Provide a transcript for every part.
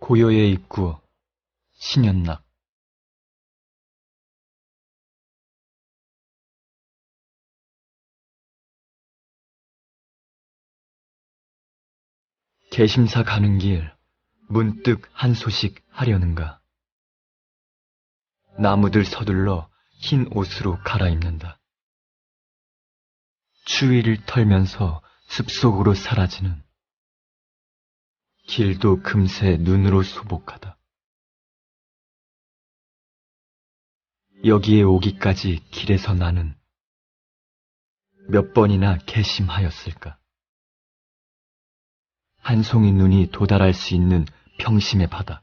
고요의 입구 신연락 개심사 가는 길 문득 한 소식 하려는가 나무들 서둘러 흰 옷으로 갈아입는다. 추위를 털면서 숲속으로 사라지는 길도 금세 눈으로 소복하다. 여기에 오기까지 길에서 나는 몇 번이나 개심하였을까? 한 송이 눈이 도달할 수 있는 평심의 바다.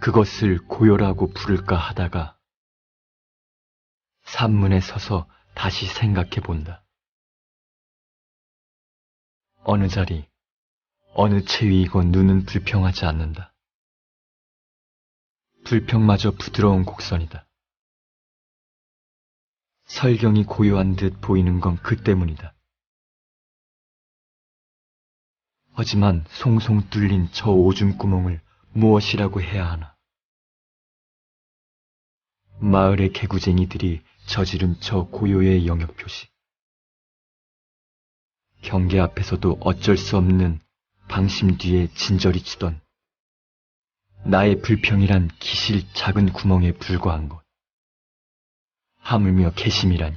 그것을 고요라고 부를까 하다가 산문에 서서 다시 생각해 본다. 어느 자리, 어느 체위이건 눈은 불평하지 않는다. 불평마저 부드러운 곡선이다. 설경이 고요한 듯 보이는 건 그 때문이다. 하지만 송송 뚫린 저 오줌 구멍을 무엇이라고 해야 하나? 마을의 개구쟁이들이 저지른 저 고요의 영역 표시. 경계 앞에서도 어쩔 수 없는 방심 뒤에 진저리 치던 나의 불평이란 기실 작은 구멍에 불과한 것. 하물며 개심이라니.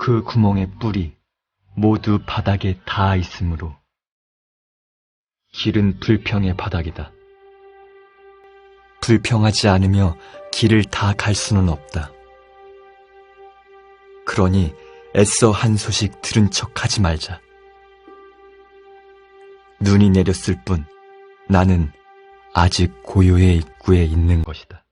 그 구멍의 뿔이 모두 바닥에 닿아 있으므로 길은 불평의 바닥이다. 불평하지 않으며 길을 다 갈 수는 없다. 그러니 애써 한 소식 들은 척 하지 말자. 눈이 내렸을 뿐 나는 아직 고요의 입구에 있는 것이다.